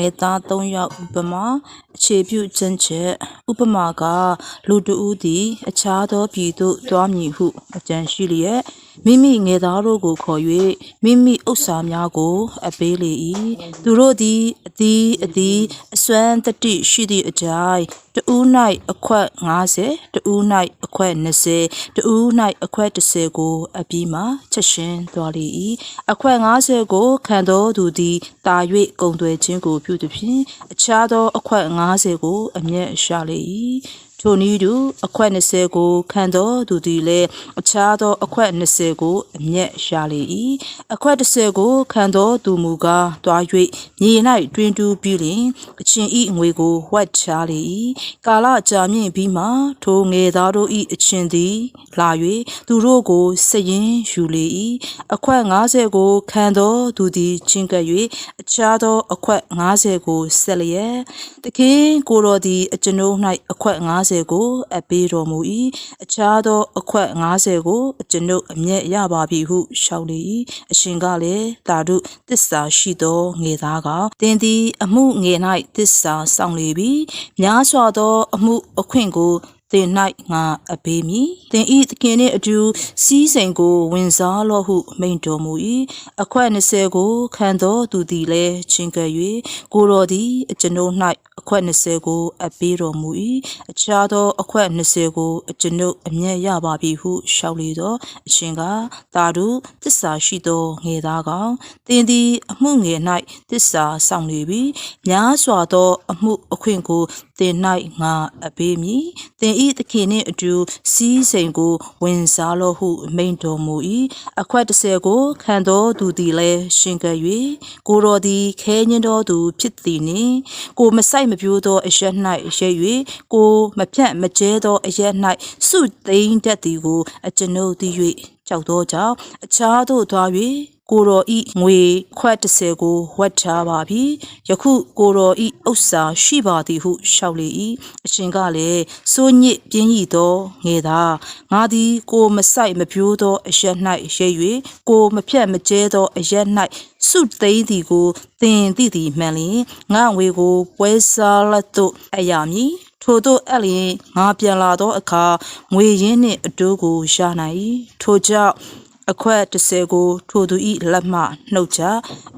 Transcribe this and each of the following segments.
ငယ်သား၃ယောက်ဥပမာအခြေပြုခြင်းချက်ဥပမာကလူတဦးသည် အခြားသောပြည်သို့သွားမည်ဟုအကြံရှိလျက် မိမိငယ်သားတို့ကိုခေါ်၍မိမိဥစ္စာများကို အပ်ပေးလေ၏သူတို့သည်အသည်အသည်အစွမ်းတတိရှိသည့်အကြိုင်တဦး၌အခွက်50တဦး၌အခွက်20တဦး၌အခွက်30ကို အပြီးမှချက်ရှင်သွားလေ၏အခွက်50ကိုခံတော်သူသည်တာ၍ကုံသွဲခြင်းကိုပြုသည်ဖြင့်အခြားသောအခွက်50ကို အမျက်ရှာလေ၏ ထိုနည်းတူအခွက်20ကိုခံတော်သူသည်လည်းအခြားသောအခွက်20ကိုအမျက်ရှာလေ၏အခွက်30ကိုခံတော်သူမူကားတွား၍မြေ၌တွင်တူးပြီးလျှင်အချင်းဤငွေကိုဝှက်ချလေ၏ကာလကြာမြင့်ပြီးမှထိုငယ်သားတို့၏အချင်းသည်လာ၍သူတို့ကိုစရင်ယူလေ၏အခွက်50ကိုခံတော်သူသည်ချင်းကပ်၍အခြားသောအခွက်50ကိုဆက်လျက်တခင်ကိုတော်သည်အကျွန်ုပ်၌အခွက်50ကိုအပ်ပေးတော်မူ၏အခြားသောအခွက်50ကိုအကျွန်ုပ်အမျက်ရပါပြီဟုလျှောက်လေ၏အရှင်ကလည်းတာတို့တစ္ဆာရှိသောငယ်သားကတင်းသည်အမှုငယ်၌တစ္ဆာဆောင်လေပြီများစွာသောအမှုအခွင့်ကိုသင်၌ငါအပ်ပေးမည်သင်ဤသခင်နှင့်အတူစီးစိမ်ကို ဝင်စားလော့ဟုမိန့်တော်မူ၏အခွက်20ကိုခံတော်သူသည်လည်းချင်းကပ်၍ကိုတော်သည်အကျွန်ုပ်၌ အခွက်20ကို အပ်ပေးတော်မူ၏အခြားသော အခွက်20ကိုအကျွန်ုပ်အမျက်ရပါပြီဟုလျှောက်လေသောအရှင်ကတာတို့တစ္ဆာရှိသောငယ်သားကောင်သင်သည်အမှုငယ်၌တစ္ဆာဆောင်လေပြီများစွာသောအမှုအခွင့်ကိုသင်၌ငါအပ်ပေးမည်သင်ဤသခင်နှင့်အတူစီးစိမ်ကိုဝင်စားလော့ဟုမိန့်တော်မူ၏အခွက်30ကိုခံတော်သူသည်လည်းရှင်ကပ်၍ကိုတော်သည်ခဲညင်းတော်သူဖြစ်သည်နှင့်ကိုမဆိုင်မပြိုးသောအရက်၌ရက်၍ကိုမဖြတ်မကျဲသောအရက်၌စုသိမ့်တတ်သည်ကိုအကျွန်ုပ်သိ၍ကြောက်သောကြောင့်အခြားသို့သွား၍ ကိုတော်ဤငွေခွက်30ကိုဝတ်ထားပါပြီယခုကိုတော်ဤဥစ္စာရှိပါသည်ဟုလျှောက်လေ၏အရှင်ကလည်းစိုးညစ်ပြင်းဤသောငယ်သာငါသည်ကိုမဆိုင်မပြိုးသောအရက်၌ရဲ၍ကိုမဖြတ်မကျဲသောအရက်၌စုသိမ့်သည်ကိုသင်သိသည်မှန်လျင်ငါငွေကိုပွဲစားလက်သို့အယာမည်ထို့သောအဲ့လျင်ငါပြန်လာသောအခါငွေရင်းနှင့်အတိုးကိုရနိုင်၏ထို့ကြောင့် အခွက်30ကို ထိုသူ၏လက်မှနှုတ်ချ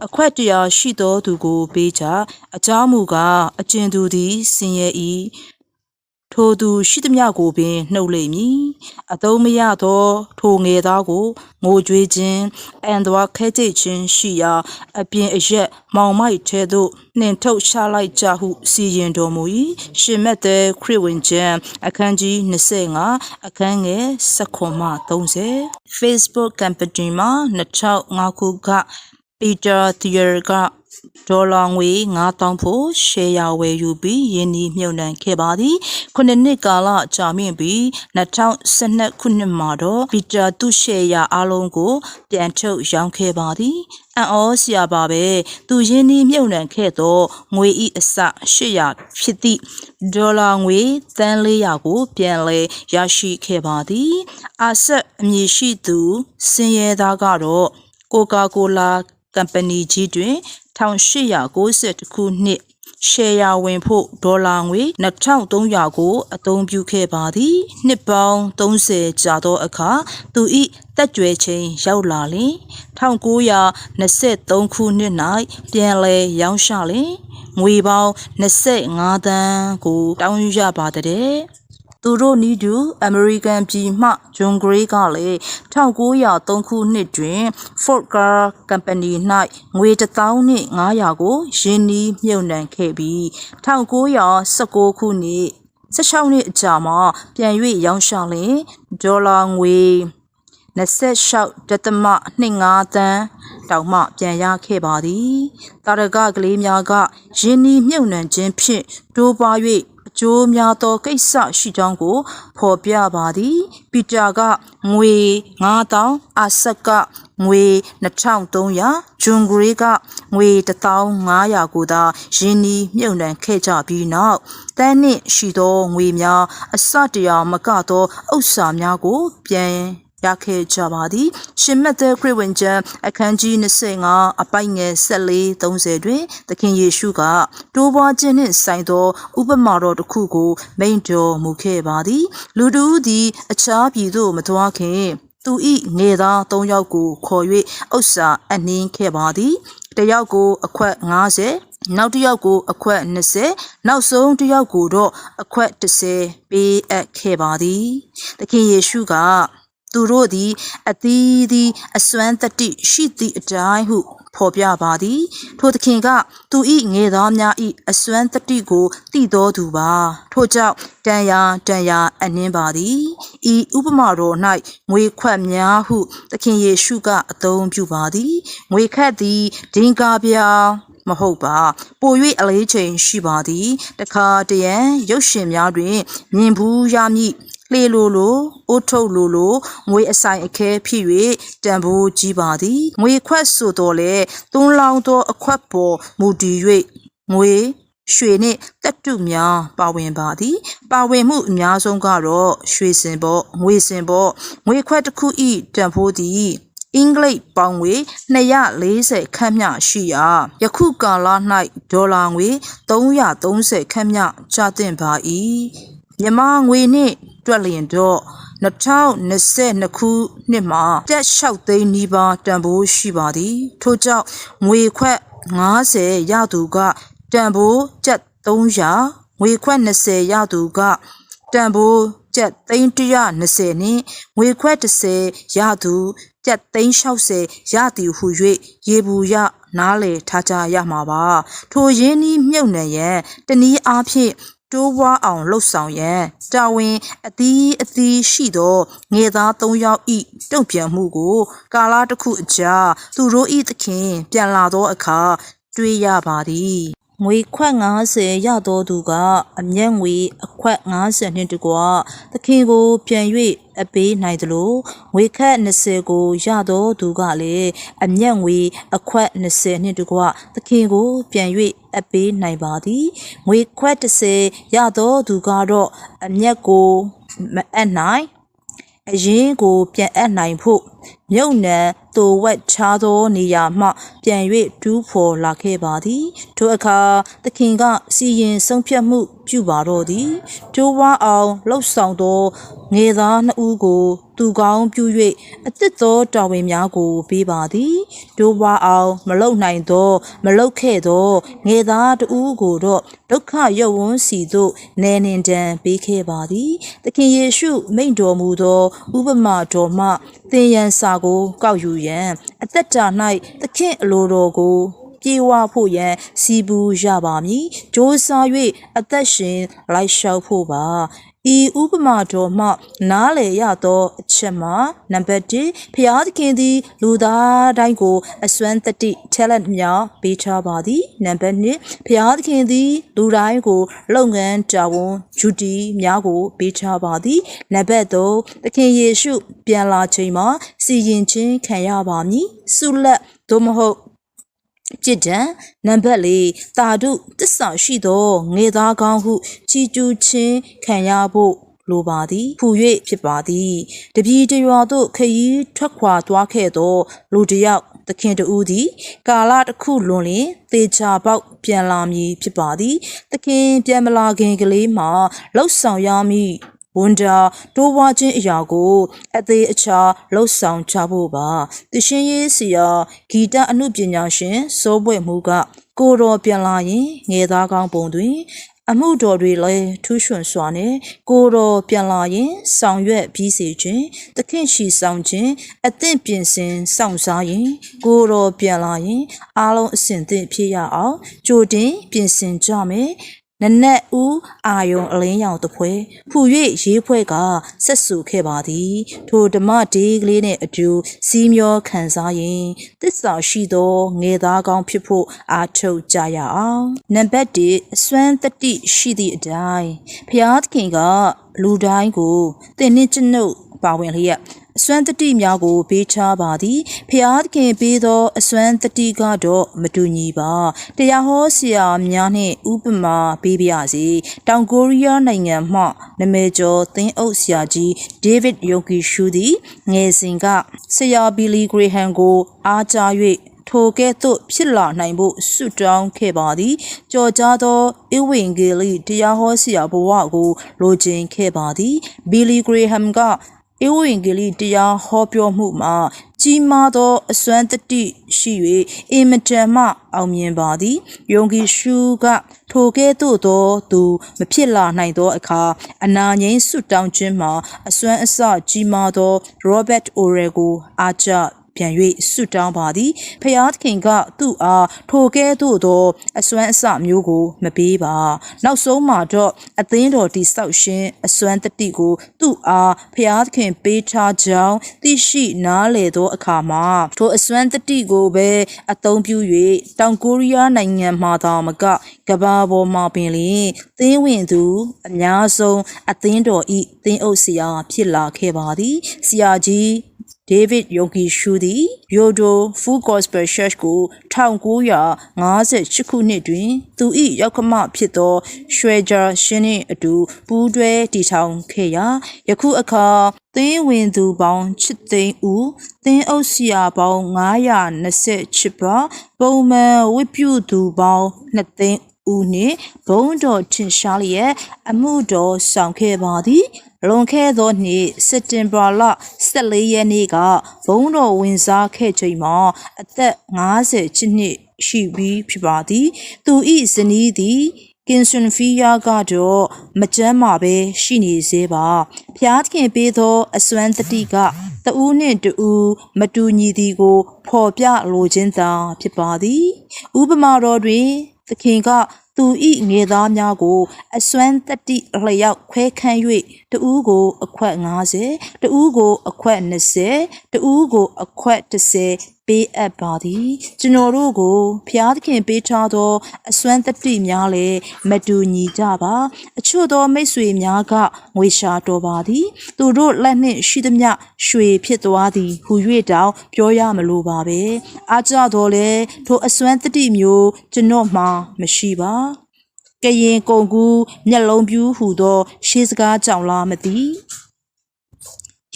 အခွက်တရာရှိသောသူကိုပေးချအကြောင်းမူကားအကျဉ်သူသည်ဆင်းရဲ၏ ထိုသူရှိသမျှကိုပင်နှုတ်လိမ့်မည်အတုံးမရသော ထိုငယ်သားကိုငိုကြွေးခြင်းအန်သွားခဲကြိတ်ခြင်းရှိရာအပြင်အရက်မောင်မိုက်ထဲသို့နှင်ထုတ်ချလိုက်ကြဟု စီရင်တော်မူ၏ရှင်မက်တဲ့ခရစ်ဝင်ကျမ်းအခန်းကြီး25အခန်းငယ်16မှ30 Facebook Company မှာ2005ခုက Peter Thier က ဒေါ်လာငွေ9000ဖို့ရှယ်ယာဝယ်ယူပြီးယင်းဒီမြုပ်နှံခဲ့ပါသည်ခုနှစ်နှစ်ကာလကြာမြင့်ပြီး2012ခုနှစ်မှာတော့ပီတာသူ့ရှယ်ယာအလုံးကို ပြန်ထုတ်ရောင်းခဲ့ပါသည်အံ့ဩစရာပါပဲသူယင်းဒီမြုပ်နှံခဲ့သောငွေဤအစ800ဖြစ်သည့်ဒေါ်လာငွေသန်း400ကို ပြန်လဲရရှိခဲ့ပါသည်အာဆက်အမည်ရှိသူစင်ရဲသားကတော့ကိုကာကိုလာကမ်ပဏီကြီးတွင် 1890ခုနှစ်ရှယ်ယာဝင်ဖို့ဒေါ်လာငွေ2300ကိုအသုံးပြုခဲ့ပါသည်နှစ်ပေါင်း30ကြာသောအခါသူ၏တက်ကြွယ်ချိန်ရောက်လာလျင်1923ခုနှစ်၌ပြန်လည်ရောင်းချလျင်ငွေပေါင်း25သန်းကိုတောင်းရပါတဲ့ သူတို့နီးတူအမေရိကန်ပြည်မှဂျွန်ဂရေးကလည်း1903ခုနှစ်တွင် Ford Car Company ၌ငွေ1500ကိုယင်းနီးမြုပ်နှံခဲ့ပြီး1919ခုနှစ်16နှစ်အကြာမှာပြန်၍ရောင်းချလျင်ဒေါ်လာငွေ26ဒသမ25တန်းတောင်မှပြန်ရခဲ့ပါသည်တာရကကလေးများကယင်းနီမြုပ်နှံခြင်းဖြင့်တိုးပွား၍ အကျိုးများသောကိစ္စရှိကြောင်းကိုဖော်ပြပါသည်ပီတာကငွေ9000အာဆက်ကငွေ2300ဂျွန်ဂရေးကငွေ1500ကိုသာယင်းနီမြုပ်နှံခဲ့ကြပြီးနောက်တန်းနှင့်ရှိသောငွေများအစတရာမကသောဥစ္စာများကိုပြန် ရခဲ့ကြပါသည်ရှင်မတ်သက်ခရစ်ဝင်ကျမ်းအခန်းကြီး25အပိုင်ငယ်14 30တွင် သခင်ယေရှုကတိုးပွားခြင်းနှင့်ဆိုင်သော ဥပမာတော်တစ်ခုကို မိန့်တော်မူခဲ့ပါသည် လူတို့သည် အခြားပြည်သို့မသွားခင်သူဤငယ်သား၃ယောက်ကိုခေါ်၍ဥစ္စာအနှင်းခဲ့ပါသည်တစ်ယောက်ကိုအခွက်90နောက်တစ်ယောက်ကိုအခွက်20နောက်ဆုံးတစ်ယောက်ကိုတော့အခွက်30ပေးအပ်ခဲ့ပါသည်သခင်ယေရှုက သူတို့သည်အသီးသီးအစွမ်းတတ္တိရှိသည့်အတိုင်းဟုဖော်ပြပါသည် ထိုသခင်က သူဤငယ်သားများဤအစွမ်းတတ္တိကိုတည်တော်သူပါ ထို့ကြောင့်တန်ရာတန်ရာအနှင်းပါသည်ဤဥပမာတော်၌ငွေခွက်များဟု သခင်ယေရှုကအသုံးပြုပါသည်ငွေခက်သည်ဒင်္ဂါပြောင်မဟုတ်ပါပို၍အလေးချိန်ရှိပါသည် တခါတရံရုပ်ရှင်များတွင်မြင်ဘူးရမည် လှေလိုလိုအိုးထုတ်လိုလိုငွေအဆိုင်အခဲဖြစ်၍တန်ဖိုးကြီးပါသည်ငွေခွက်ဆိုတော့လေသုံးလောင်းသောအခွက်ပေါ်မူတည်၍ငွေရွှေနှင့်တက်တုများပါဝင်ပါသည်ပါဝင်မှုအများဆုံးကတော့ရွှေစင်ပေါ့ငွေစင်ပေါ့ငွေခွက်တစ်ခုဤတန်ဖိုးသည်အင်္ဂလိပ်ပေါင်ငွေ240ခန့်မျှရှိရာယခုကာလ၌ဒေါ်လာငွေ330ခန့်မျှကျသင့်ပါ၏ မြန်မာငွေနှင့်တွက်လျင်တော့2022ခုနှစ်မှာတက်6သိန်းနီးပါးတန်ဖိုးရှိပါသည်ထို့ကြောင့်ငွေခွက်90ရသူကတန်ဖိုးကျပ်300ငွေခွက်20ရသူကတန်ဖိုးကျပ်သိန်း120နှင့်ငွေခွက်30ရသူကျပ်သိန်း60ရသည်ဟု၍ရေဘူးရနားလေထားကြရမှာပါထိုရင်းနှီးမြုပ်နှံရန်တနည်းအားဖြင့် တိုးပွားအောင်လှုပ်ဆောင်ရန်တာဝန်အသီးအသီးရှိသောငယ်သား၃ယောက်ဤတုံ့ပြန်မှုကို ကာလတစ်ခုအကြာသူတို့ဤသခင်ပြန်လာသောအခါတွေ့ရပါသည် ငွေခွက်90ရတော်သူကအမျက်ငွေအခွက်90နှင့်တကွသခင်ကိုပြန်၍အပေးနိုင်သလိုငွေခက်20ကိုရတော်သူကလည်းအမျက်ငွေအခွက်20နှင့်တကွသခင်ကိုပြန်၍အပေးနိုင်ပါသည်ငွေခွက်30ရတော်သူကတော့အမျက်ကိုမအပ်နိုင်အရင်ကိုပြန်အပ်နိုင်ဖို့မြုပ်နှံ တိုဝက်ချားသောနေရာမှ ပြန်၍တူးဖော်လာခဲ့ပါသည်ထိုအခါသခင်ကစီရင်ဆုံးဖြတ်မှုပြုပါတော့သည်ကျိုးဝါအောင်လှုပ်ဆောင်သောငယ်သားနှစ်ဦးကိုသူကောင်းပြု၍အသစ်သောတာဝန်များကိုပေးပါသည်ဒိုးဝါအောင် မလုံနိုင်သော မလုံခဲ့သောငယ်သားတဦးကိုတော့ဒုက္ခရုပ်ဝန်းစီသို့နေနေတံပေးခဲ့ပါသည်သခင်ယေရှုမိန့်တော်မူသော ဥပမာတော်မှသင်ရန်စာကိုကောက်ယူရန်အသက်တာ၌သခင်အလိုတော်ကိုပြေဝဖို့ရန်စီပူရပါမည်။ကြိုးစား၍အသက်ရှင်လိုက်လျှောက်ဖို့ပါ။ ဤဥပမာတော်မှ နားလေရသောအချက်မှာနံပါတ်1ဖျားသခင်သည်လူသားတိုင်းကို အစွမ်းတတိ talent များပေးထားပါသည်နံပါတ်2ဖျားသခင်သည်လူတိုင်းကို လုပ်ငန်းတာဝန်ဂျူတီများကိုပေးထားပါသည်နံပါတ်3သခင်ယေရှုပြန်လာချိန်မှာစီရင်ခြင်းခံရပါမည်ဆုလက်သို့မဟုတ် จิตတံနံပါတ်၄တာဓုတစ္ဆာရှိသောငေသားကောင်းဟုချီကျူးခြင်းခံရဖို့လိုပါသည်ဖူ၍ဖြစ်ပါသည်တပြီတရွာသို့ခရီးထွက်ခွာသွားခဲ့သောလူတစ်ယောက်သခင်တူသည် ကာလတစ်ခုလွန်လျင်သေချာပေါက်ပြန်လာမည်ဖြစ်ပါသည်သခင်ပြန်မလာခင်ကလေးမှာလှုပ်ဆောင်ရမည် ဝန်တာတိုးဝါခြင်းအရာကိုအသေးအချာလှုပ်ဆောင်ချဖို့ပါတရှင်ရေးစီယာဂီတအမှုပညာရှင်စိုးပွေမှုကကိုတော်ပြန်လာရင်ငယ်သားကောင်းပုံတွင်အမှုတော်တွေလည်းထူးချွန်စွာနဲ့ကိုတော်ပြန်လာရင်ဆောင်ရွက်ပြီးစေခြင်းသခင်ရှိဆောင်ခြင်းအသင့်ပြင်ဆင်ဆောင်စားရင်ကိုတော်ပြန်လာရင်အားလုံးအစဉ်သင့်ဖြစ်ရအောင်ကြိုတင်ပြင်ဆင်ကြမယ် နနက်ဦးအာယုံအလင်းရောင်တပွဲဖူ၍ရေးဖွဲ့ကဆက်ဆူခဲ့ပါသည် ထိုဓမ္မဒေးကလေးနဲ့အတူစီးမျောခံစားရင်တစ္ဆာရှိသောငယ်သားကောင်းဖြစ်ဖို့အားထုတ်ကြရအောင်နံပါတ်1အစွမ်းတတိရှိသည့်အတိုင်းဖျားသခင်ကလူတိုင်းကိုတင်နှင့်ကျွန်ုပ်ပါဝင်လျက်အ စွမ်းတတိများကိုပေးချပါသည်ဖျားသခင်ပေးသောအစွမ်းတတိကတော့မတူညီပါတရားဟောဆရာများနှင့်ဥပမာပေးပါရစေတောင်ကိုရီးယားနိုင်ငံမှနမဲကျော်သင်းအုပ်ဆရာကြီးဒေးဗစ်ယိုကီရှူသည်ငယ်စဉ်ကဆရာဘီလီဂရေဟန်ကိုအားကြား၍ထိုကဲ့သို့ဖြစ်လာနိုင်ဖို့ဆုတောင်းခဲ့ပါသည်ကြော်ကြားသောဧဝံဂေလိတရားဟောဆရာဘဝကိုလိုချင်ခဲ့ပါသည်ဘီလီဂရေဟမ်က ဧဝံဂေလိတရားဟောပြောမှုမှာ ကြီးမားသောအစွမ်းတတိရှိ၍အင်မတန်မှအောင်မြင်ပါသည်ယုံကြည်ရှုကထိုကဲ့သို့သောသူမဖြစ်လာနိုင်သောအခါအနာငိမ့်ဆုတောင်းခြင်းမှာအစွမ်းအစကြီးမားသော Robert Orel ကိုအားကျ ပြန်၍ဆုတောင်းပါသည်ဖျားသခင်ကသူ့အားထိုကဲ့သို့သောအစွမ်းအစမျိုးကို မပေးပါ နောက်ဆုံးမှာတော့အသင်းတော်တိဆောက်ရှင်အစွမ်းတတိကိုသူ့အားဖျားသခင်ပေးထားကြောင်းသိရှိနားလည်သောအခါမှာထိုအစွမ်းတတိကိုပဲအသုံးပြု၍တောင်ကိုရီးယားနိုင်ငံမှာသာမကကမ္ဘာပေါ်မှာပင်လျင်သင်းဝင်သူ အများဆုံးအသင်းတော်ဤသင်းအုပ်ဆရာဖြစ်လာခဲ့ပါသည်ဆရာကြီး ဒေးဗစ်ယုံကီရှူသည်ယိုဒိုဖူကော့စပယ်ရှက်ကို1958ခုနှစ်တွင် သူ၏ရောက်ခမဖြစ်သောရွှေဂျာရှင်နှင့်အတူပူးတွဲတည်ထောင်ခဲ့ရာယခုအခါသင်းဝင်သူပေါင်းချစ်သိန်းဦးသင်းအုပ်ဆရာပေါင်း928ပါပုံမှန်ဝတ်ပြုသူပေါင်း2သိန်းဦးနှင့်ဘုံတော်ထင်ရှားလျက်အမှုတော်ဆောင်ခဲ့ပါသည် လွန်ခဲ့သောနှစ်စက်တင်ဘာလ14ရက်နေ့ကဘုံတော်ဝင်စားခဲ့ချိန်မှာအသက်50ချစ်နှစ်ရှိပြီးဖြစ်ပါသည် သူ၏ဇနီးသည်ကင်ဆွန်ဖီယာကတော့မကြမ်းမာပဲရှိနေသေးပါဖျားသခင်ပေးသောအစွမ်းတတိကတဦးနှင့်တဦးမတူညီသည်ကို ဖော်ပြလိုခြင်းသာဖြစ်ပါသည် ဥပမာတော်တွင်သခင်က သူ၏ငယ်သားများကို အစွမ်းတတိလျောက်ခွဲခန်း၍တဦးကိုအခွက်50တဦးကိုအခွက်20တဦးကိုအခွက်30 ပေးအပ်ပါသည်ကျွန်တော်တို့ကိုဖျားသခင်ပေးထားသောအစွမ်းတတိများလည်းမတူညီကြပါအချို့သောမိတ်ဆွေများကငွေရှာတော်ပါသည် သူတို့လက်နှင့်ရှိသမျှရွှေဖြစ်သွားသည်ဟူ၍တောင်ပြောရမလိုပါပဲအားကြတော်လဲထိုအစွမ်းတတိမျိုးကျွန်တော်မှမရှိပါကရင်ကုံကူမျက်လုံးပြူးဟူသောရှေးစကားကြောင့်လားမသိ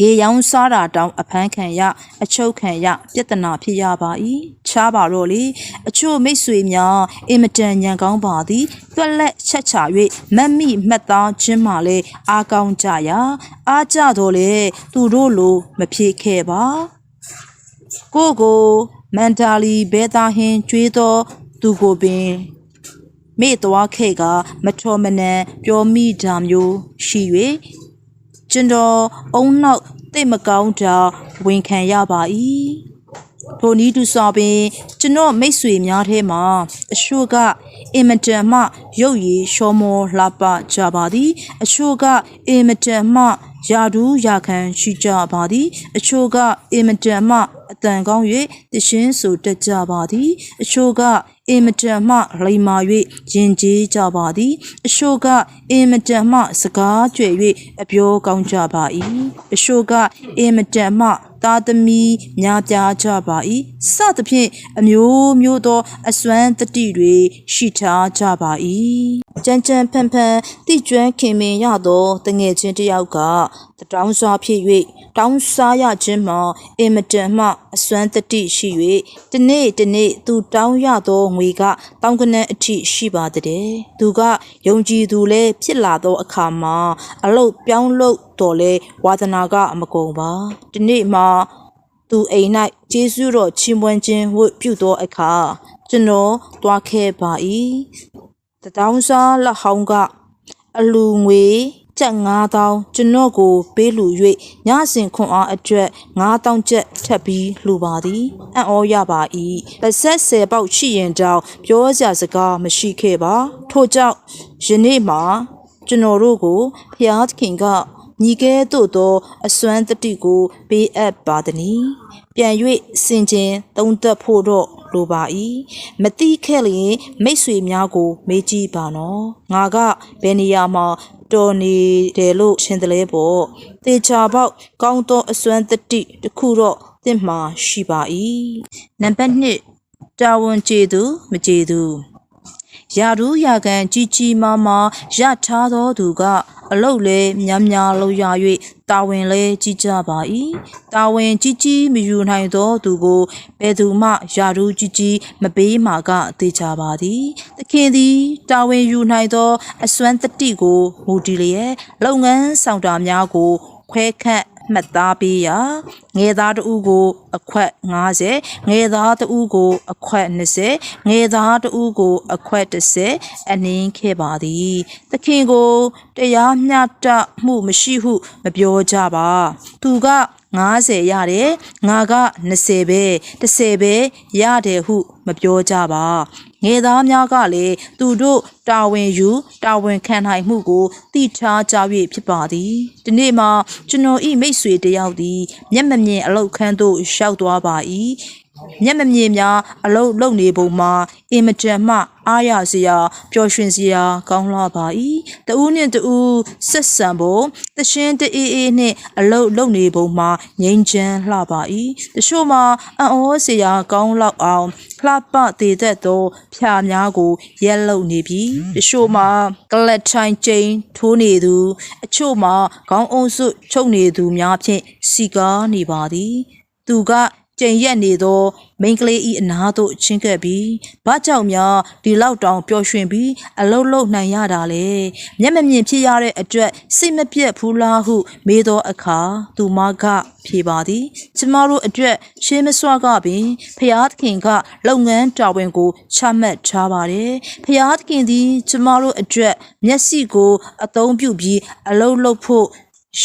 ရေရောင်းစားတာတောင်အဖမ်းခံရအချုပ်ခံရပြဿနာဖြစ်ရပါ၏ချားပါတော့လေအချို့မိတ်ဆွေများအင်မတန်ညံကောင်းပါသည်တွက်လက်ချက်ချ၍မတ်မိမှတ်သားခြင်းမှလည်းအားကောင်းကြရာအားကြတော့လေသူတို့လိုမဖြစ်ခဲ့ပါကိုကိုမန်တာလီဘဲသားဟင်းကျွေးသောသူကိုပင်မေ့သွားခဲ့ကမထော်မနန်ပြောမိတာမျိုးရှိ၍ ကျွန်တော်အုံနောက်တိတ်မကောင်းတာဝန်ခံရပါ၏ထိုနီးတူစွာပင် ကျွန်တော်မိတ်ဆွေများထဲမှာအချို့ကအင်မတန်မှရုပ်ရည်ရှောမောလှပကြပါသည်အချို့ကအင်မတန်မှယာဒူးယာခံရှိကြပါသည် အချို့ကအင်မတန်မှအတန်ကောင်း၍တရှင်းဆိုတတ်ကြပါသည် အချို့က အင်မတန်မှလိမ္မာ၍ယဉ်ကျေးကြပါသည်အချို့ကအင်မတန်မှစကားကြွယ်၍အပြောကောင်းကြပါ၏အချို့ကအင်မတန်မှသားသမီးများပြားကြပါ၏စသဖြင့်အမျိုးမျိုးသောအစွမ်းတတိတွေရှိထားကြပါ၏ကြမ်းကြမ်းဖန်ဖန်တိကျွမ်းခင်မင်ရသောတငယ်ချင်းတစ်ယောက်ကတတောင်းစွာဖြစ်၍တောင်းစားရခြင်းမှာအင်မတန်မှအစွမ်းတတိရှိ၍ဒီနေ့ဒီနေ့သူတောင်းရသောငွေကတောင်းကနန်းအထိရှိပါတဲ့သူကယုံကြည်သူလည်းဖြစ်လာသောအခါမှာအလုတ်ပြောင်းလို့တော် လဲဝါသနာကအမကုန်ပါဒီနေ့မှာသူအိမ်၌ကျေးဇူးတော်ချီးမွမ်းခြင်းဝတ်ပြုသောအခါကျွန်တော်တွားခဲ့ပါ၏တတောင်းစားလက်ဟောင်းကအလူငွေကျပ်9000ကျွန်တော်ကိုပေးလူ၍ညစဉ်ခွန်အားအတွက်9000ကျပ်ထပ်ပြီးလှူပါသည်အံ့ဩရပါ၏တစ်ဆက်ဆယ်ပေါက်ရှိရင်တောင်ပြောစရာစကားမရှိခဲ့ပါထို့ကြောင့်ယနေ့မှာကျွန်တော်တို့ကိုဖျားသခင်က ညီကဲသို့သောအစွမ်းတတိကိုပေးအပ်ပါသည်။ပြန်၍စင်ကျင်သုံးသက်ဖို့တော့လိုပါ၏။မတိခဲ့လျင်မိတ်ဆွေများကို မေးကြည့်ပါနော်။ငါကဘယ်နေရာမှာတော်နေတယ်လို့ထင်တယ်လေပေါ့တေချာပေါက်ကောင်းသောအစွမ်းတတိတစ်ခုတော့တင့်မှာရှိပါ၏နံပါတ်1တာဝန်ကျေသူမကျေသူ ယာရူးယာကန်ကြီးကြီးမားမားရထားသောသူကအလုတ်လဲများများလောက်ရ၍တာဝန်လဲကြီးကြပါ၏တာဝန်ကြီးကြီးမယူနိုင်သောသူကိုဘယ်သူမှယာရူးကြီးကြီးမပေးမှာကသိကြပါသည်သခင်သည်တာဝန်ယူနိုင်သော အစွမ်းတတိကိုမူတည်လျက်လုပ်ငန်းဆောင်တာများကိုခွဲခန့် မှတ်သားပေးရာငယ်သားတဦးကိုအခွက်90ငယ်သားတဦးကိုအခွက်20ငယ်သားတဦးကိုအခွက်30အနည်းခဲ့ပါသည်သခင်ကိုတရားမျှတမှုမရှိဟုမပြောကြပါသူက90ရတယ်ငါက20ပဲ30ပဲရတယ်ဟုမပြောကြပါ ငယ်သားများကလည်းသူတို့တာဝန်ယူတာဝန်ခံနိုင်မှုကိုသိထားကြ၍ဖြစ်ပါသည်ဒီနေ့မှာကျွန်တော်ဤမိတ်ဆွေတယောက်သည်မျက်မမြင်အလောက်ခန်းသို့ရောက်သွားပါ၏ မျက်မမြင်များအလုတ်လုံနေပုံမှာအင်မတန်မှအားရစရာပျော်ရွှင်စရာကောင်းလာပါ၏တဦးနှင့်တဦးဆက်ဆံဖို့တရှင်းတအေးအေးနှင့်အလုတ်လုံနေပုံမှာငြိမ်းချမ်းလှပါ၏တချို့မှာအံ့ဩစရာကောင်းလောက်အောင်လှပသေးသက်သောဖြာများကိုရက်လုံနေပြီတချို့မှာကလတ်ထိုင်ကျိန်ထိုးနေသူအချို့မှာခေါင်းအုံစွတ်ချုပ်နေသူများဖြင့်စီကားနေပါသည်သူက ကျိန်ရက်နေသောမိန်းကလေးဤအနာသို့ချင်းကပ်ပြီးဘာကြောင့်များဒီလောက်တောင်ပျော်ရွှင်ပြီးအလုတ်လုတ်နိုင်ရတာလဲမျက်မမြင်ဖြစ်ရတဲ့အတွက်စိတ်မပြတ်ဘူးလားဟု မေးသောအခါသူမကဖြေပါသည် ကျမတို့အတွက်ရှေးမစွာကပင်ဖျားသခင်က လုပ်ငန်းတာဝန်ကိုချမှတ်ထားပါတယ်ဖျားသခင်သည် ကျမတို့အတွက်မျက်စိကို အသုံးပြုပြီးအလုတ်လုတ်ဖို့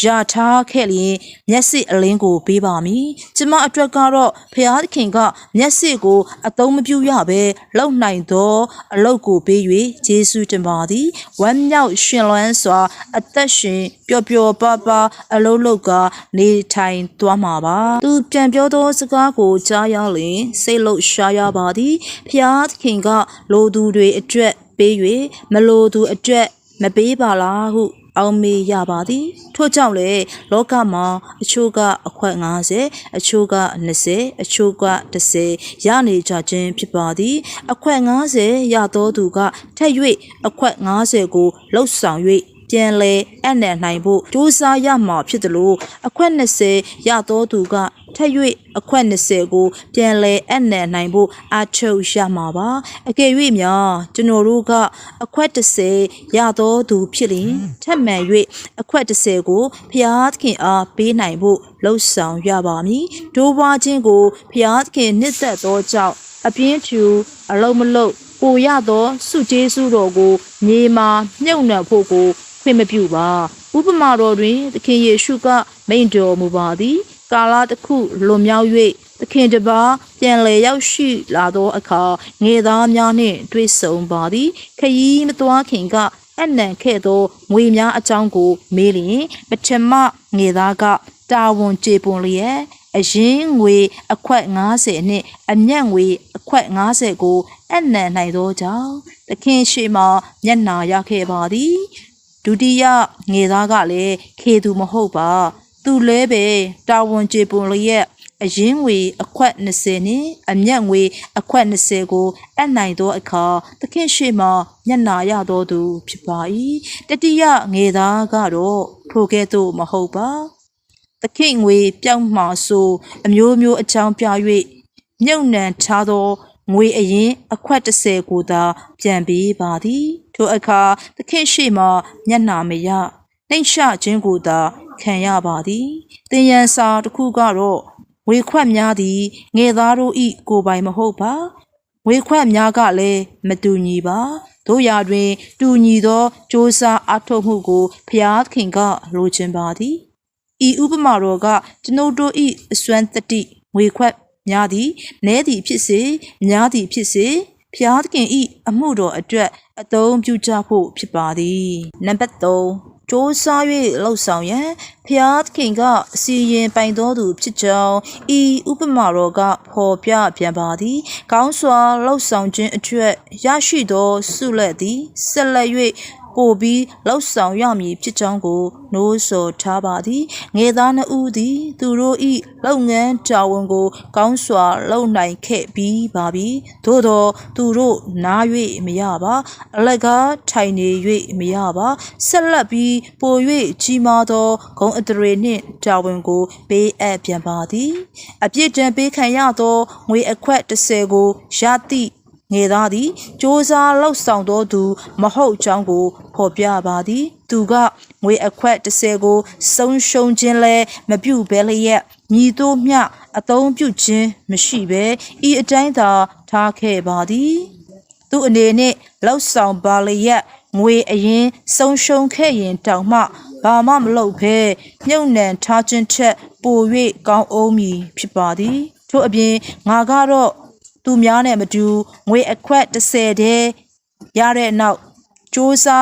ရထားခဲ့လျင်မျက်စိအလင်းကိုပေးပါမည်။ကျမအတွက်ကတော့ဖျားသခင်ကမျက်စိကိုအသုံးမပြုရဘဲလုံနိုင်သောအလုတ်ကိုပေး၍ယေရှုတင်ပါသည်။ဝမ်းမြောက်ရှင်လွန်းစွာ အသက်ရှင်ပျော်ပျော်ပါပါအလုတ်လုတ်ကနေထိုင်သွားမှာပါ။သူပြန်ပြောသောစကားကိုကြားရလျင်စိတ်လှုပ်ရှားရပါသည်။ဖျားသခင်ကလိုသူတွေအတွက်ပေး၍မလိုသူအတွက်မပေးပါလားဟု အောင်မေရပါသည်ထို့ကြောင့်လေလောကမှာအချို့ကအခွက်90အချို့က20အချို့က30ရနေကြခြင်းဖြစ်ပါသည်အခွက်90ရသောသူကထက်၍အခွက်90ကိုလှုပ်ဆောင်၍ ပြန်လဲအံ့နဲ့နိုင်ဖို့ကြိုးစားရမှာဖြစ်တယ်လို့အခွက်20ရသောသူကထက်၍အခွက်20ကို ပြန်လဲအံ့နဲ့နိုင်ဖို့အချုပ်ရမှာပါအကယ်၍များကျွန်တော်တို့ကအခွက်30ရသောသူဖြစ်လျင်ထက်မှန်၍အခွက်30ကိုဖျားသခင်အားပေးနိုင်ဖို့လှုပ်ဆောင်ရပါမည်ဒိုးပွားခြင်းကိုဖျားသခင်နှစ်သက်သောကြောင့်အပြင်းထူအလုံးမလုံးကိုရသောစုကျေးစုတော်ကိုမြေမာမြုပ်နှံဖို့ကို ခွင့်မပြုပါဥပမာတော်တွင်သခင်ယေရှုကမိန့်တော်မူပါသည် ကာလတစ်ခုလွန်မြောက်၍သခင်တပါးပြန်လည်ရောက်ရှိလာသောအခါငယ်သားများနှင့်တွေ့ဆုံပါသည်ခရီးမသွားခင်ကအနံခဲ့သောငွေများအကြောင်းကို မေးလျင်ပထမငယ်သားကတာဝန်ကျေပွန်လျက်အရင်ငွေအခွက်90နှင့်အမျက်ငွေအခွက်90ကိုအနံနိုင်သောကြောင့်သခင်ရှိမှမျက်နာရခဲ့ပါသည် ဒုတိယငယ်သားကလည်းခေသူမဟုတ်ပါ သူလဲပဲတာဝန်ကျေပွန်လျက်အရင်ငွေအခွက်20နှင့်အမျက်ငွေအခွက်20ကိုအပ်နိုင်သောအခါသခင်ရှိမှမျက်နာရသောသူဖြစ်ပါ၏တတိယငယ်သားကတော့ထိုကဲ့သို့မဟုတ်ပါသခင်ငွေပြောင်းမှဆိုအမျိုးမျိုးအကြောင်းပြ၍မြုပ်နှံထားသောငွေအရင်အခွက်30ကိုသာပြန်ပေးပါသည် ထိုအခါသခင်ရှိမှမျက်နာမရနှိမ့်ရှခြင်းကိုသာခံရပါသည်တင်ရန်စာတစ်ခုကတော့ဝေခွက်များသည်ငယ်သားတို့ဤကိုယ်ပိုင်မဟုတ်ပါဝေခွက်များကလည်းမတူညီပါတို့ရာတွင် တူညီသောစ조사အထောက်မှုကိုဖျားခင်ကလိုချင်ပါသည်ဤဥပမာတော်ကကျွန်ုပ်တို့ဤအစွမ်းတတိဝေခွက်များသည်နည်းသည်ဖြစ်စေများသည်ဖြစ်စေဖျားသခင်ဤအမှုတော်အတွက် အသုံးပြုကြဖို့ဖြစ်ပါသည်နံပါတ်3စ조사၍လှုပ်ဆောင်ရန်ဖျားသခင်ကစီရင်ပိုင်တော်သူဖြစ်ကြောင်းဤဥပမာတော်ကဖော်ပြပြန်ပါသည်ကောင်းစွာလှုပ်ဆောင်ခြင်းအတွက်ရရှိသောဆုလက်သည်ဆက်လက်၍ ပို့ပြီးလှုပ်ဆောင်ရမည်ဖြစ်ကြောင်းကိုနိုးဆော်ထားပါသည်ငယ်သားနှစ်ဦးသည် သူတို့၏လုပ်ငန်းတာဝန်ကို ကောင်းစွာလုပ်နိုင်ခဲ့ပြီးပါပြီသို့သောသူတို့နား၍မရပါအလကားထိုင်နေ၍မရပါဆက်လက်ပြီးပို၍ကြီးမားသောဂုံအထရေနှင့်တာဝန်ကိုပေးအပ်ပြန်ပါသည် အပြစ်ဒဏ်ပေးခံရသောငွေအခွက်30ကိုရသည့် ငယ်သားသည်စ조사လှုပ်ဆောင်သောသူ မဟုတ်ကြောင်းကိုဖော်ပြပါသည် သူကငွေအခွက်30ကိုဆုံးရှုံးခြင်းလဲမပြုဘဲလျက်မြည်တို့မျှအသုံးပြုခြင်းမရှိဘဲဤအတိုင်းသာထားခဲ့ပါသည်သူအနေနဲ့လောက်ဆောင်ပါလျက်ငွေအရင်ဆုံးရှုံးခဲ့ရင်တောင်မှဘာမှမလုပ်ဘဲမြုပ်နှံထားခြင်းထက်ပို၍ကောင်းအောင်မည်ဖြစ်ပါသည်ထို့အပြင်ငါကတော့ သူများနဲ့မတူငွေအခွက်30တည်းရတဲ့နောက်စ조사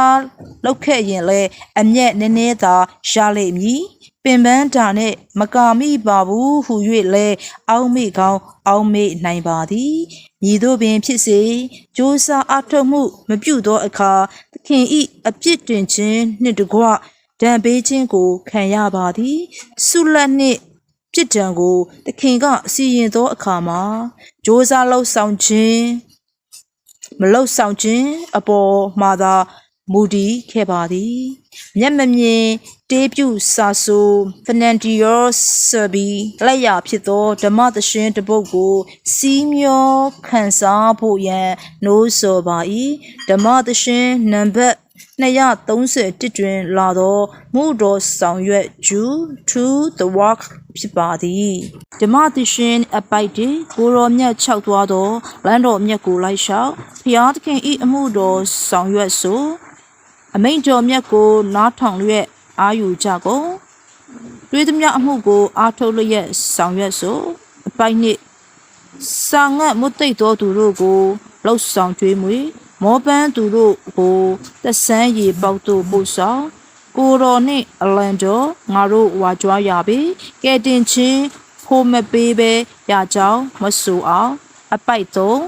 လောက်ခဲ့ရင်လဲအမျက်နည်းနည်းသာရလိမ့်မည်ပင်ပန်းတာနဲ့မကာမိပါဘူးဟု၍လဲအောင်းမိကောင်းအောင်းမိနိုင်ပါသည်မည်သို့ပင်ဖြစ်စေစ조사အထောက်မှုမပြုသောအခါသခင်ဤအပြစ်တင်ခြင်းနှင့်တကွဒဏ်ပေးခြင်းကိုခံရပါသည်ဆုလက်နှင့် ပြစ်ဒဏ်ကိုသခင်ကစီရင်သောအခါမှာစ조사လောက်ဆောင်ခြင်းမလောက်ဆောင်ခြင်းအပေါ်မှာသာမူတည်ခဲ့ပါသည်မျက်မမြင်တေးပြုစာဆိုဖနန်တီယောဆဘီလက်ရဖြစ်သောဓမ္မသရှင်တစ်ပုဒ်ကို စီးမျောခန်းစားဖို့ရန်နိုးစော်ပါ၏ဓမ္မသရှင်နံပါတ် 231တွင်လာသောမူတော်ဆောင်ရွက်ကျူ to the walk ဖြစ်ပါသည်ဓမ္မသရှင်အပိုက်တင်ကိုရောမြတ်၆သွားသောလမ်းတော်မြတ်ကိုလိုက်လျှောက်ဖျားသခင်ဤအမှုတော်ဆောင်ရွက်ဆိုအမိန့်တော်မြတ်ကိုနားထောင်လျက်အာယူကြကုန်တွေးသမျှအမှုကိုအားထုတ်လျက်ဆောင်ရွက်ဆိုအပိုက်နှင့်စာငတ်မွတ်သိပ်သောသူတို့ကိုလှုပ်ဆောင်ကြွေးမွေ မောပန်းသူတို့ကိုသက်ဆန်းရေပေါက်တို့ပို့ဆောင်ကိုတော်နှင့်အလန်တော်ငါတို့ဝါကြွားရပြီကဲတင်ချင်းဖိုးမပေးပဲရကြောင်းမဆူအောင်အပိုက်သုံး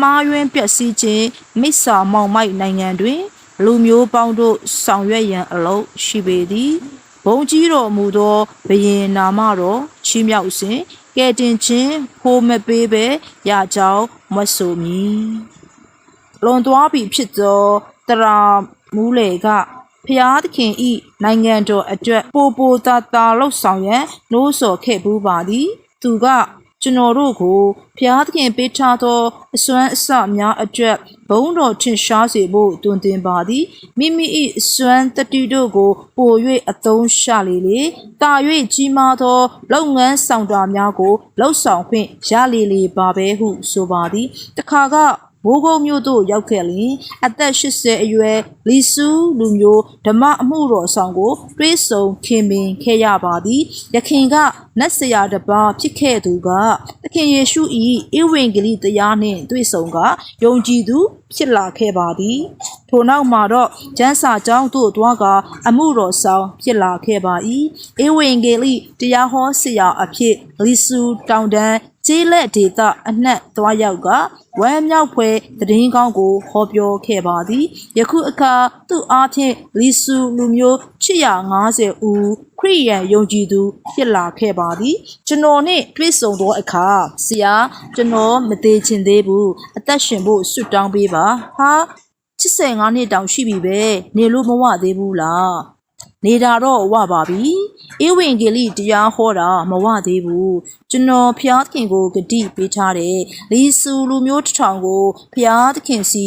မှားယွင်းပျက်စီးခြင်းမိစ္ဆာမောင်မိုက်နိုင်ငံတွင် လူမျိုးပေါင်းတို့ဆောင်ရွက်ရန်အလုပ်ရှိပေသည်ဘုံကြီးတော်မူသောဘယင်နာမတော်ချီးမြှောက်စဉ်ကဲတင်ချင်းဖိုးမပေးပဲရကြောင်းမဆူမည် လွန်သွားပြီဖြစ်သောတရာမူးလေကဖျားသခင်ဤနိုင်ငံတော်အတွက်ပိုပိုတာတာလှုပ်ဆောင်ရန်နှိုးဆော်ခဲ့ပူးပါသည်သူကကျွန်တော်တို့ကိုဖျားသခင်ပေးထားသောအစွမ်းအစများအတွက်ဘုန်းတော်ထင်ရှားစေဖို့တွင်တင်ပါသည်မိမိ၏အစွမ်းတတိတို့ကို ပို၍အသုံးချလေလေတာ၍ကြီးမားသော လုပ်ငန်းဆောင်တာများကိုလှုပ်ဆောင်ခွင့်ရလေလေပါပဲဟုဆိုပါသည်တခါက မိုးကုတ်မြို့သို့ရောက်ခဲ့လျင်အသက်80အရွယ်လီဆူလူမျိုးဓမ္မအမှုတော်ဆောင်ကို တွေးဆုံခင်ပင်ခဲ့ရပါသည်ယခင်ကနတ်ဆရာတစ်ပါးဖြစ်ခဲ့သူကသခင်ယေရှု၏ဧဝံဂေလိတရားနှင့်တွေ့ဆုံကယုံကြည်သူဖြစ်လာခဲ့ပါသည်ထိုနောက်မှာတော့ကျမ်းစာကျောင်းသို့သွားကအမှုတော်ဆောင်ဖြစ်လာခဲ့ပါ၏ဧဝံဂေလိတရားဟောဆရာအဖြစ်လီဆူတောင်တန်း ကျေးလက်ဒေသအနှံ့သွားရောက်ကဝမ်းမြောက်ဖွယ်သတင်းကောင်းကိုဟောပြောခဲ့ပါသည်ယခုအခါသူ့အားဖြင့်လီဆူလူမျိုး850ဦးခရိယန်ယုံကြည်သူဖြစ်လာခဲ့ပါသည်ကျွန်တော်နဲ့တွေ့ဆုံသောအခါဆရာကျွန်တော်မသေးချင်သေးဘူးအသက်ရှင်ဖို့ဆွတ်တောင်းပေးပါဟာ85နှစ်တောင်ရှိပြီပဲနေလို့မဝသေးဘူးလားနေတာတော့ဝပါပြီ ဧဝံဂေလိတရားဟောတာမဝသေးဘူးကျွန်တော်ဖျားသခင်ကိုဂတိပေးထားတယ်လီဆူလူမျိုးတစ်ထောင်ကိုဖျားသခင်စီ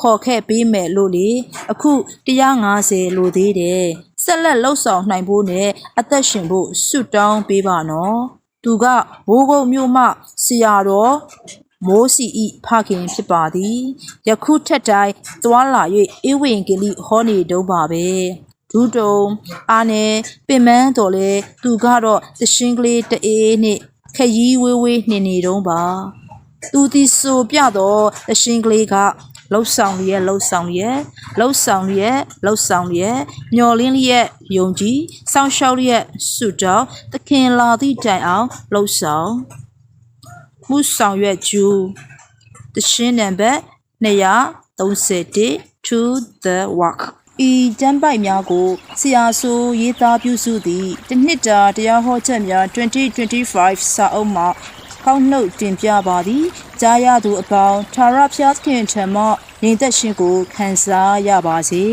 ခေါ်ခဲ့ပေးမယ်လို့လေအခု150လိုသေးတယ်ဆက်လက်လှုပ်ဆောင်နိုင်ဖို့နဲ့အသက်ရှင်ဖို့ဆုတောင်းပေးပါနော်သူကဘိုးကုတ်မြို့မှဆရာတော်မိုးစီဤဖခင်ဖြစ်ပါသည်ယခုထက်တိုင်းသွားလာ၍ဧဝံဂေလိဟောနေတုံးပါပဲ ဒူးတုံအာနယ်ပင်မန်းတော်လဲသူကတော့တရှင်းကလေးတအေးနဲ့ခရီးဝေးဝေးနေနေတုံးပါသူဒီဆိုပြတော့တရှင်းကလေးကလှုပ်ဆောင်လျက်လှုပ်ဆောင်လျက်လှုပ်ဆောင်လျက်လှုပ်ဆောင်လျက်မျော်လင်းလျက်ယုံကြည်စောင့်ရှောက်လျက်ဆုတောင်းသခင်လာသည့်တိုင်အောင်လှုပ်ဆောင်မှုဆောင်ရွက်ကျူတရှင်းနံပါတ်231 to the walk ဤကျမ်းပိုက်များကိုဆရာဆိုးရေးသားပြုစုသည့်တစ်နှစ်တာတရားဟောချက်များ2025စာအုပ်မှကောက်နှုတ်တင်ပြပါသည်ကြားရသူအပေါင်းသာရဖျားခင်ထံမှညီသက်ရှင်ကိုခံစားရပါစေ